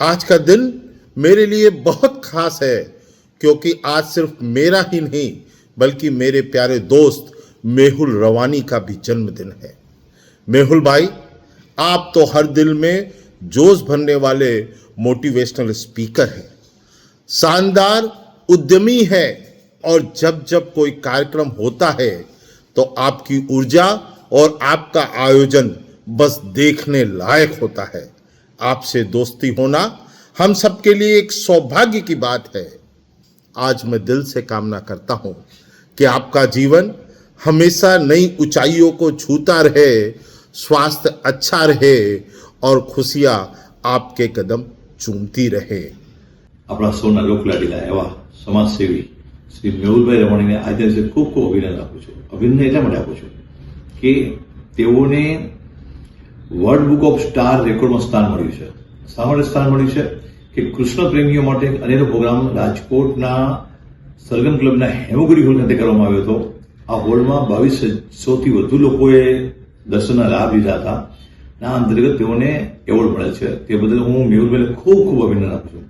आज का दिन मेरे लिए बहुत खास है, क्योंकि आज सिर्फ़ मेरा ही नहीं, बल्कि मेरे प्यारे दोस्त मेहुल रवानी का भी जन्मदिन है। मेहुल भाई, आप तो हर दिल में जोश भरने वाले मोटिवेशनल स्पीकर हैं। शानदार उद्यमी है, और जब जब कोई कार्यक्रम होता है तो आपकी ऊर्जा और आपका आयोजन बस देखने लायक होता है। आपसे दोस्ती होना हम सबके लिए एक सौभाग्य की बात है आज मैं दिल से कामना करता हूं कि आपका जीवन हमेशा नई ऊंचाइयों को छूता रहे स्वास्थ्य अच्छा रहे और खुशियां आपके कदम चूमती रहे આપણા સૌના લોકલાડીલા એવા સમાજસેવી શ્રી મેહુલભાઈ રમણીને આજે દિવસે ખૂબ ખૂબ અભિનંદન આપું છું અભિનંદન એટલા માટે આપું છું કે તેઓને વર્લ્ડ બુક ઓફ સ્ટાર રેકોર્ડમાં સ્થાન મળ્યું છે. શા માટે સ્થાન મળ્યું છે? કે કૃષ્ણ પ્રેમીઓ માટે એક અનેરો પ્રોગ્રામ રાજકોટના સરગમ ક્લબના હેમગુરી હોલ ખાતે કરવામાં આવ્યો હતો. આ હોલમાં બાવીસ સૌથી વધુ લોકોએ દર્શનના લાભ લીધા હતા. ના અંતર્ગત તેઓને એવોર્ડ મળે છે. તે બદલ હું મેહુલભાઈને ખૂબ ખૂબ અભિનંદન આપું છું.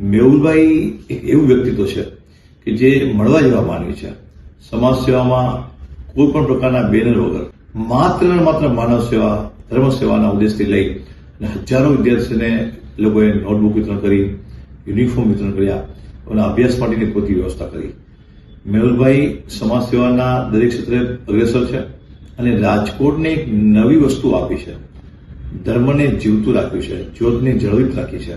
મેહુલભાઈ એક એવું વ્યક્તિત્વ છે કે જે મળવા જેવા માનવી છે. સમાજ સેવામાં કોઈ પણ પ્રકારના બેનર વગર, માત્ર માત્ર માનવ સેવા ધર્મ સેવાના ઉદ્દેશથી લઈ અને હજારો વિદ્યાર્થીઓને લોકોએ નોટબુક વિતરણ કરી, યુનિફોર્મ વિતરણ કર્યા અને અભ્યાસ માટેની પૂરતી વ્યવસ્થા કરી. મેહુલભાઈ સમાજ સેવાના દરેક ક્ષેત્રે અગ્રેસર છે અને રાજકોટને એક નવી વસ્તુ આપી છે. ધર્મને જીવતું રાખ્યું છે, જ્યોતને જળવિત રાખી છે.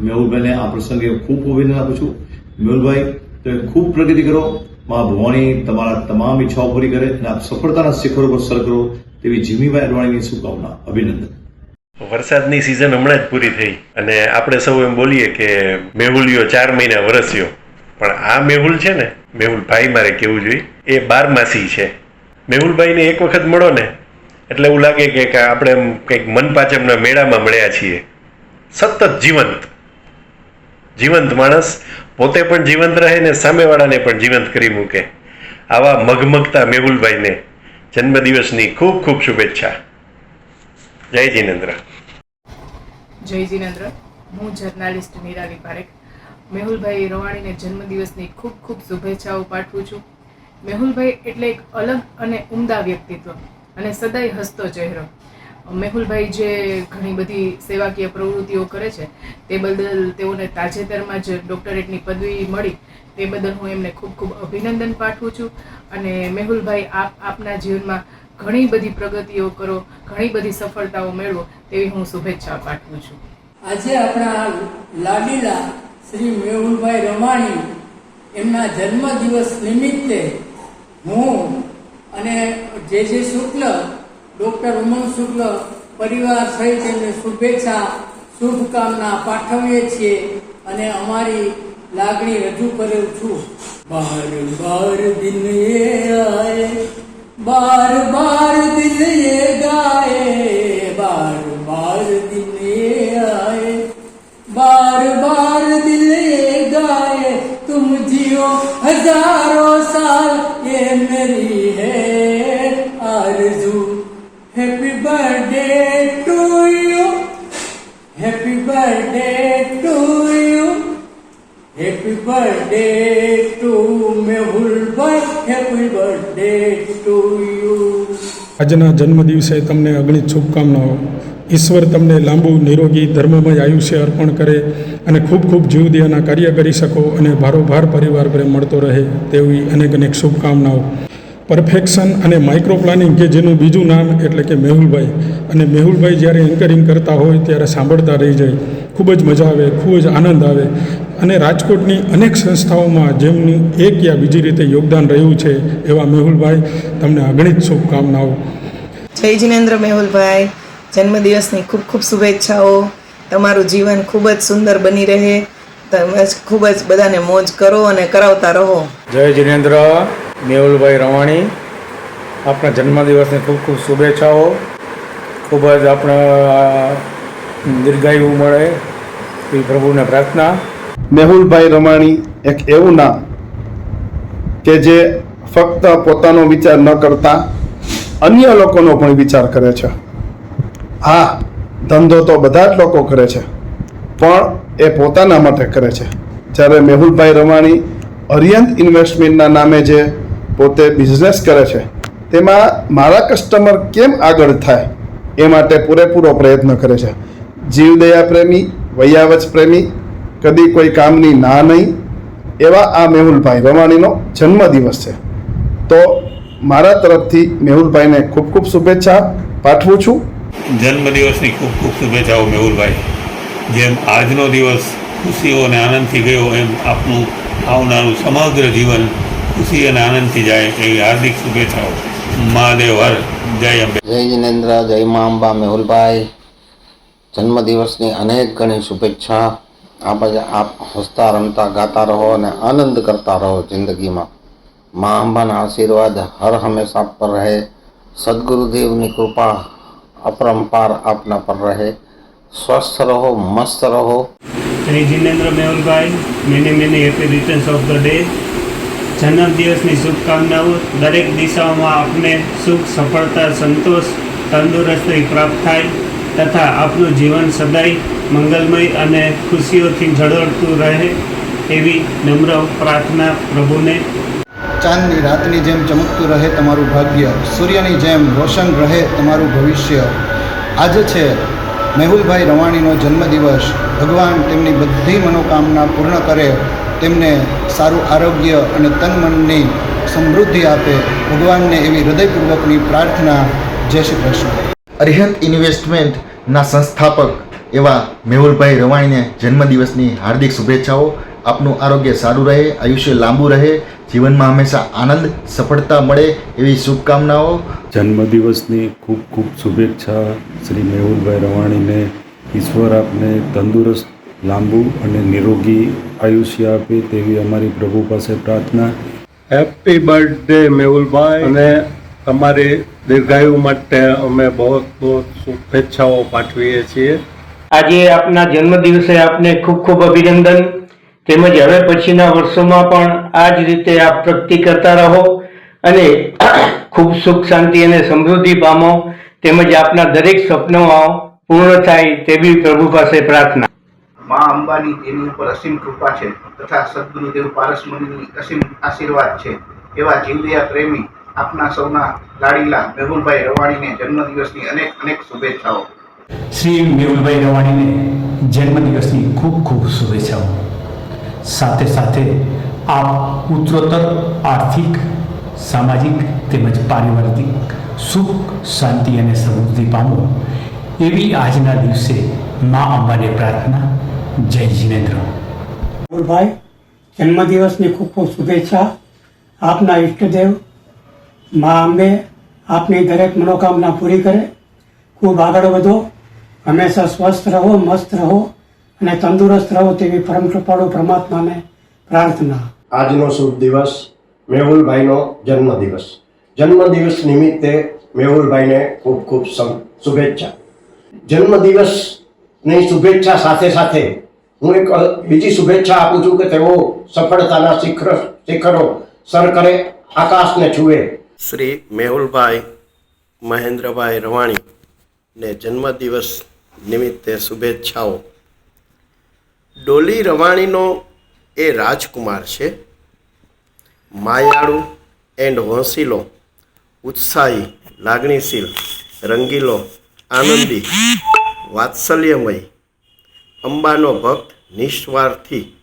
મેહુલભાઈને આ પ્રસંગે ખૂબ અભિનંદન આપું છું. મેહુલભાઈ, તમે ખૂબ પ્રગતિ કરો. મા ભવાની તમારા તમામ ઈચ્છાઓ પૂરી કરે અને આપ સફળતાના શિખરો પર સર કરો. તેવી જીમીભાઈ અડવાણીની શુભકામના, અભિનંદન. વરસાદની સિઝન હમણાં જ પૂરી થઈ અને આપણે સૌ એમ બોલીએ કે મેહુલિયો ચાર મહિના વરસ્યો. પણ આ મેહુલ છે ને, મેહુલભાઈ મારે કહેવું જોઈએ, એ બારમાસી છે. મેહુલભાઈને એક વખત મળો ને, એટલે એવું લાગે કે આપણે એમ કંઈક મનપાચમના મેળામાં મળ્યા છીએ. સતત જીવંત. જીવંત માણસ પોતે પણ જીવંત રહે ને સામેવાળાને પણ જીવંત કરી મૂકે. આવા મગમગતા મેહુલભાઈને જન્મદિવસની ખૂબ ખૂબ શુભેચ્છા. જય જીનેન્દ્ર. જય જીનેન્દ્ર. હું જર્નાલિસ્ટ નિરાલી પારેખ. મેહુલભાઈ રવાણીને જન્મદિવસની ખૂબ ખૂબ શુભેચ્છાઓ પાઠવું છું. મેહુલભાઈ એટલે એક અલગ અને ઉમદા વ્યક્તિત્વ અને સદાય હસતો ચહેરો. મેહુલભાઈ જે ઘણી બધી સેવાકીય પ્રવૃત્તિઓ કરે છે, તે બદલ તેઓને તાજેતરમાં જ ડોક્ટરેટની પદવી મળી. તે બદલ હું એમને ખૂબ ખૂબ અભિનંદન પાઠવું છું. અને મેહુલભાઈ, આપ આપના જીવનમાં ઘણી બધી પ્રગતિઓ કરો, ઘણી બધી સફળતાઓ મેળવો, તેવી હું શુભેચ્છા પાઠવું છું. આજે આપણા લાડીલા શ્રી મેહુલભાઈ રમાણી એમના જન્મદિવસ નિમિત્તે હું અને જે જે શુક્લ ડૉક્ટર ઉમંગ શુક્લ પરિવાર સહિત એમને શુભેચ્છા, શુભકામના પાઠવીએ છીએ અને અમારી લાગણી રજૂ કરું છું. બાર બાર દિન બાર બાર દિલ હેપી બર્થડે ટુ આજના જન્મદિવસે તમને અગણિત શુભકામનાઓ. ઈશ્વર તમને લાંબુ, નિરોગી, ધર્મમય આયુષ્ય અર્પણ કરે અને ખૂબ ખૂબ જીવદયાના કાર્ય કરી શકો અને ભારોભાર પરિવાર પ્રેમ મળતો રહે તેવી અનેક અનેક શુભકામનાઓ. પરફેક્શન અને માઇક્રો પ્લાનિંગ કે જેનું બીજું નામ એટલે કે મેહુલભાઈ. અને મેહુલભાઈ જ્યારે એન્કરિંગ કરતા હોય ત્યારે સાંભળતા રહી જાય. ખૂબ જ મજા આવે, ખૂબ જ આનંદ આવે. અને રાજકોટની અનેક સંસ્થાઓમાં જેમનું એક યા બીજી રીતે યોગદાન રહ્યું છે એવા મેહુલભાઈ તમને અગણિત શુભકામનાઓ. જય જિનેન્દ્ર મેહુલભાઈ. જન્મદિવસની ખૂબ ખૂબ શુભેચ્છાઓ. તમારું જીવન ખૂબ જ સુંદર બની રહે. તમે ખૂબ જ બધાને મોજ કરો અને કરાવતા રહો. જય જિનેન્દ્ર મેહુલભાઈ રવાણી. આપણા જન્મદિવસની ખૂબ ખૂબ શુભેચ્છાઓ. ખૂબ જ આપણા દીર્ઘાયુ મળે. એ પ્રભુને પ્રાર્થના. મેહુલભાઈ રમાણી એક એવું નામ કે જે ફક્ત પોતાનો વિચાર ન કરતા અન્ય લોકોનો પણ વિચાર કરે છે. હા, ધંધો તો બધા જ લોકો કરે છે, પણ એ પોતાના માટે કરે છે. જ્યારે મેહુલભાઈ રમાણી અરિયંત ઇન્વેસ્ટમેન્ટના નામે જે પોતે બિઝનેસ કરે છે, તેમાં મારા કસ્ટમર કેમ આગળ થાય એ માટે પૂરેપૂરો પ્રયત્ન કરે છે. જીવદયા પ્રેમી વૈયાવચ પ્રેમી કદી કોઈ કામની ના નહીં. એવા આ મેહુલભાઈ રવાણીનો જન્મદિવસ છે. તો મારા તરફથી મેહુલભાઈને ખૂબ ખૂબ શુભેચ્છા પાઠવું છું. જન્મદિવસની ખૂબ ખૂબ શુભેચ્છાઓ મેહુલભાઈ. જેમ આજનો દિવસ ખુશીઓ અને આનંદથી ગયો એમ આપનું આવનારું સમગ્ર જીવન ખુશી અને આનંદથી જાય એવી હાર્દિક શુભેચ્છાઓ. મહાદેવ હર જય અંબે. જય જિનેન્દ્ર જય મા અંબા મેહુલભાઈ. જન્મદિવસની અનેક ઘણી શુભેચ્છા. આપ બધા આપ હસતા, રમતા, ગાતા રહો અને આનંદ કરતા રહો જિંદગીમાં. મા અંબાના આશીર્વાદ હર હંમેશા આપ પર રહે. સદગુરુદેવની કૃપા અપરંપાર આપના પર રહે. સ્વસ્થ રહો, મસ્ત રહો. શ્રી જિનેન્દ્ર મેહુલભાઈ many many happy returns of the day જન્મદિવસની શુભકામનાઓ દરેક દિશાઓમાં આપને સુખ, સફળતા, સંતોષ, તંદુરસ્તી પ્રાપ્ત થાય. તથા આપનું જીવન સદાય મંગલમય અને ખુશીઓથી ઝળહળતું રહે એવી નમ્ર પ્રાર્થના પ્રભુને. ચાંદની રાતની જેમ ચમકતું રહે તમારું ભાગ્ય સૂર્યની જેમ રોશન રહે તમારું ભવિષ્ય. આજે છે મેહુલભાઈ રવાણીનો જન્મદિવસ. ભગવાન તેમની બધી મનોકામના પૂર્ણ કરે તેમને સારું આરોગ્ય અને તન મનની સમૃદ્ધિ આપે. ભગવાનને એવી હૃદયપૂર્વકની પ્રાર્થના. જય શ્રી કૃષ્ણ. અરિહંત ઇન્વેસ્ટમેન્ટના સંસ્થાપક એવા મેહુલભાઈ રવાણીને જન્મદિવસની હાર્દિક શુભેચ્છાઓ. આપનું આરોગ્ય સારું રહે આયુષ્ય લાંબુ રહે જીવનમાં હંમેશા આનંદ સફળતા મળે એવી શુભકામનાઓ. જન્મદિવસની ખૂબ ખૂબ શુભેચ્છા શ્રી મેહુલભાઈ રવાણીને. ઈશ્વર આપને તંદુરસ્ત લાંબુ અને નિરોગી આયુષ્ય આપે તેવી અમારી પ્રભુ પાસે પ્રાર્થના. Happy birthday Mehulbhai. અને તમારી દીર્ઘાયુ માટે અમે બહુ બહુ શુભેચ્છાઓ પાઠવીએ છીએ. આજે આપના જન્મદિવસે આપને ખૂબ ખૂબ અભિનંદન. તેમજ હવે પછીના વર્ષોમાં પણ આ જ રીતે આપ પ્રગતિ કરતા રહો અને ખૂબ સુખ શાંતિ અને સમૃદ્ધિ પામો. તેમજ આપના દરેક સ્વપ્નો પૂર્ણ થાય તેવી પ્રભુ પાસે પ્રાર્થના. મા અંબાની તેની ઉપર અસીમ કૃપા છે તથા સદગુરુદેવ પારસમણીની અસીમ આશીર્વાદ છે. એવા જીવદયા પ્રેમી આપના સૌના લાડીલા મેહુલભાઈ રવાણીને જન્મદિવસની અનેક અનેક શુભેચ્છાઓ. શ્રી મેહુલભાઈ રવાણીને જન્મદિવસની ખૂબ ખૂબ શુભેચ્છાઓ. સાથે સાથે આપ ઉત્તરોત્તર આર્થિક સામાજિક તેમજ પારિવારિક સુખ શાંતિ અને સમૃદ્ધિ પામો એવી આજના દિવસે મા અંબાને પ્રાર્થના. જય જીનેન્દ્ર. મેહુલભાઈ જન્મદિવસની ખૂબ ખૂબ શુભેચ્છા આપના ઈષ્ટદેવ મા અંબે આપની દરેક મનોકામના પૂરી કરે. ખૂબ આગળ વધો. હંમેશા સ્વસ્થ રહો, મસ્ત રહો અને તંદુરસ્ત રહો તેવી પરમ કૃપાળુ પરમાત્માને પ્રાર્થના. આજનો શુભ દિવસ મેહુલભાઈનો જન્મદિવસ. જન્મદિવસ નિમિત્તે મેહુલભાઈને ખૂબ ખૂબ શુભેચ્છા. જન્મદિવસની શુભેચ્છા સાથે સાથે હું એક બીજી શુભેચ્છા આપું છું કે તેઓ સફળતાના શિખર, શિખરો સર કરે, આકાશને છુએ શ્રી મેહુલભાઈ મહેન્દ્રભાઈ રવાણી ને જન્મદિવસ નિમિત્તે શુભેચ્છાઓ. ડોલી રવાણીનો એ રાજકુમાર છે. માયાળુ એન્ડ હોંસીલો ઉત્સાહી, લાગણીશીલ, રંગીલો, આનંદી, વાત્સલ્યમય, અંબાનો ભક્ત, નિસ્વાર્થી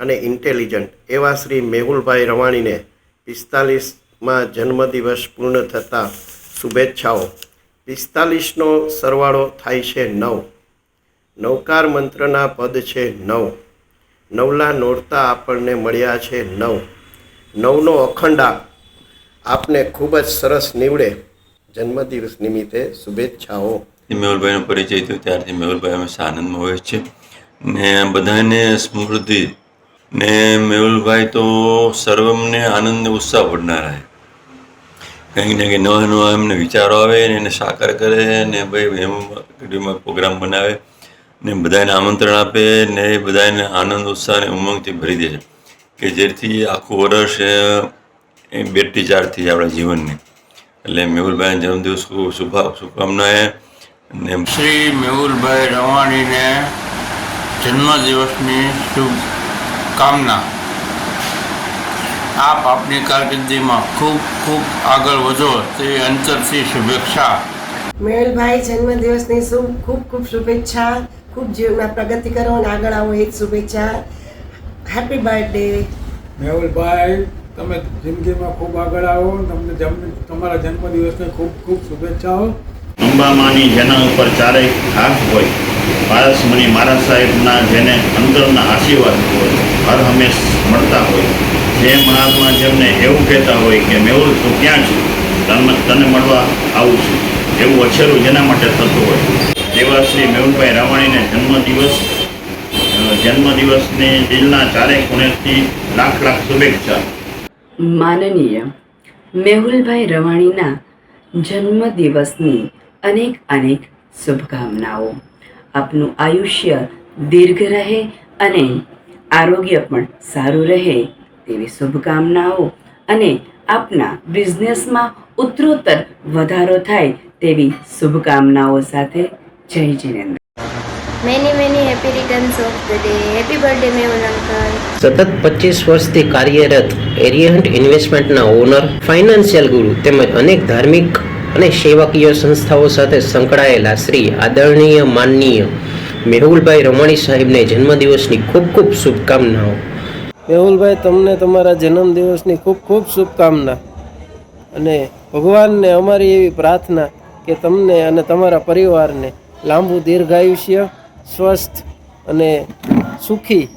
અને ઇન્ટેલિજન્ટ એવા શ્રી મેહુલભાઈ રવાણીને પિસ્તાલીસમાં જન્મદિવસ પૂર્ણ થતાં શુભેચ્છાઓ. પિસ્તાલીસનો સરવાળો થાય છે નવ. નવકાર મંત્રના પદ છે નવ. નવલા નોરતા આપણને મળ્યા છે નવ. નવનો અખંડા આપને ખૂબ જ સરસ નીવડે. જન્મદિવસ નિમિત્તે શુભેચ્છાઓ. મેહુલભાઈનો પરિચય થયો, ત્યારથી મેહુલભાઈ હંમેશા આનંદમાં હોય છે ને બધાને સ્મૃતિ. ને મેહુલભાઈ તો સર્વમને આનંદ ઉત્સાહ ભરનારા છે કંઈક ને કંઈક નવા નવા એમને વિચારો આવે ને એને સાકાર કરે ને ભાઈ એમ કડીમાં પ્રોગ્રામ બનાવે ને બધાને આમંત્રણ આપે ને એ બધાને આનંદ, ઉત્સાહ અને ઉમંગથી ભરી દે છે. કે જેથી આખું વર્ષ એ થઈ જાય આપણા જીવનની. એટલે મેહુલભાઈના જન્મદિવસ શુભા શુભકામનાએ ને શ્રી મેહુલભાઈ રવાણીને જન્મદિવસની શુભકામના. આપ આપની કારકિર્દીમાં ખૂબ ખૂબ આગળ વધો. તે અંતરથી શુભેચ્છા. મેળભાઈ જન્મદિવસની શુભ ખૂબ ખૂબ શુભેચ્છા. ખૂબ જીવનમાં પ્રગતિ કરો અને આગળ આવો એ જ શુભેચ્છા. હેપી બર્થડે મેહુલભાઈ તમે જિંદગીમાં ખૂબ આગળ આવો. તમને જન્મ તમારા જન્મદિવસની ખૂબ ખૂબ શુભેચ્છાઓ. અંબામાની જેના ઉપર ચારેય હાથ હોય પારસમણી મારા સાહેબના જેને અંદરના આશીર્વાદ હોય હર હંમેશ મળતા હોય. જે મહાત્મા જેમને એવું કહેતા હોય કે મેહુલ તું ક્યાં છું. તને તને મળવા આવું છું. એવું અછેરું જેના માટે થતું હોય. તેવા શ્રી મેહુલભાઈ રાવાણીને જન્મદિવસ જન્મદિવસની દિલના ચારે ખૂણેથી લાખ લાખ શુભેચ્છા. માનનીય મેહુલભાઈ રવાણીના જન્મદિવસની અનેક અનેક શુભકામનાઓ. આપનું આયુષ્ય દીર્ઘ રહે અને આરોગ્ય પણ સારું રહે. તેવી શુભકામનાઓ અને આપના બિઝનેસમાં ઉત્તરોત્તર વધારો થાય તેવી શુભકામનાઓ સાથે Jai Jinendra. Many many happy returns of the day happy birthday Mehul uncle સતત પચીસ વર્ષથી કાર્યરત એરિયન્ટ ઇન્વેસ્ટમેન્ટના ઓનર ફાઇનાન્શિયલ ગુરુ તેમજ અનેક ધાર્મિક અને સેવાકીય સંસ્થાઓ સાથે સંકળાયેલા શ્રી આદરણીય માનનીય મેહુલભાઈ રમાણી સાહેબને જન્મદિવસની ખૂબ ખૂબ શુભકામનાઓ. મેહુલભાઈ, તમને તમારા જન્મદિવસની ખૂબ ખૂબ શુભકામના. અને ભગવાનને અમારી એવી પ્રાર્થના કે તમને અને તમારા પરિવારને લાંબુ દીર્ઘાયુષ્ય, સ્વસ્થ અને સુખી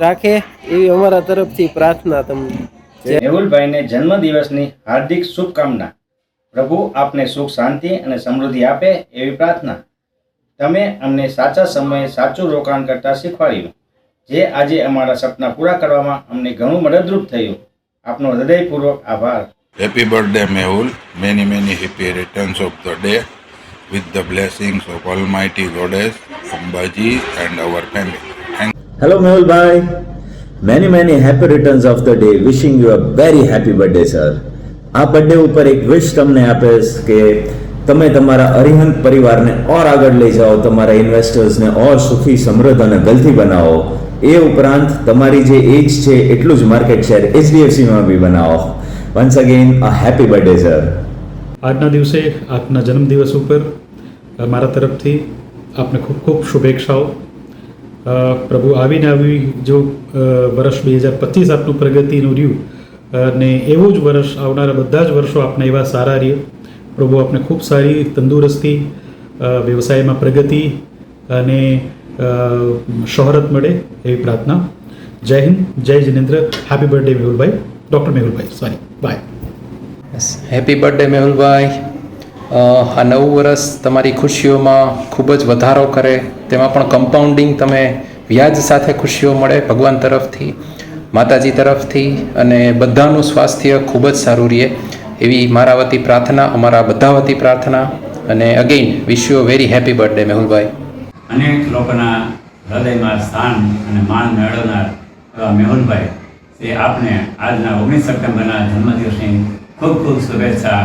રાખે એવી અમારા તરફથી પ્રાર્થના તમને. મેહુલભાઈને જન્મદિવસની હાર્દિક શુભકામના. પ્રભુ આપને સુખ, શાંતિ અને સમૃદ્ધિ આપે એવી પ્રાર્થના. તમે અમને સાચા સમયે સાચું રોકાણ કરતા શીખવાડ્યું. જે આજે અમારા સપના પૂરા કરવામાં અમને ઘણું મદદરૂપ થયું આપનો હૃદયપૂર્વક આભાર Happy birthday, Mehul. Many, many happy returns of the day with the blessings of Almighty Goddess, Ambaji, and our family. Thank Hello, Mehul Bhai. Many, many happy returns of the day. Wishing you a very happy birthday, sir. આ birthday ઉપર એક વિશ તમને આપીશ કે તમે તમારા અરિહંત પરિવારને ઓર આગળ લઈ જાઓ તમારા ઇન્વેસ્ટર્સને ઓર સુખી સમૃદ્ધ અને ગલથી બનાવો એ ઉપરાંત તમારી જે એજ છે એટલું જ માર્કેટ શેર એચડીએફસીમાં બી બનાવો. Once again a happy birthday sir આજના દિવસે આપના જન્મદિવસ ઉપર મારા તરફથી આપને ખૂબ ખૂબ શુભેચ્છાઓ. પ્રભુ આવીને આવી જો વર્ષ બે હજાર પચીસ આપનું પ્રગતિનું રહ્યું અને એવું જ વર્ષ આવનારા બધા જ વર્ષો આપને એવા સારા રહે પ્રભુ આપને ખૂબ સારી તંદુરસ્તી વ્યવસાયમાં પ્રગતિ અને શોહરત મળે એવી પ્રાર્થના. જય હિન્દ, જય જિનેન્દ્ર. હેપી બર્થડે મેહુલભાઈ. ડૉક્ટર મેહુલભાઈ સોરી બાય હેપી બર્થડે મેહુલભાઈ. આ નવું વર્ષ તમારી ખુશીઓમાં ખૂબ જ વધારો કરે. તેમાં પણ કમ્પાઉન્ડિંગ તમે વ્યાજ સાથે ખુશીઓ મળે ભગવાન તરફથી, માતાજી તરફથી, અને બધાનું સ્વાસ્થ્ય ખૂબ જ સારું રહે. એવી મારા વતી પ્રાર્થના, અમારા બધા વતી પ્રાર્થના. અને again wish you very happy birthday મેહુલભાઈ. અનેક લોકોના હૃદયમાં સ્થાન અને માન મેળવનાર એવા મેહુલભાઈ તે આપને આજના ઓગણીસ સપ્ટેમ્બરના જન્મદિવસની ખૂબ ખૂબ શુભેચ્છા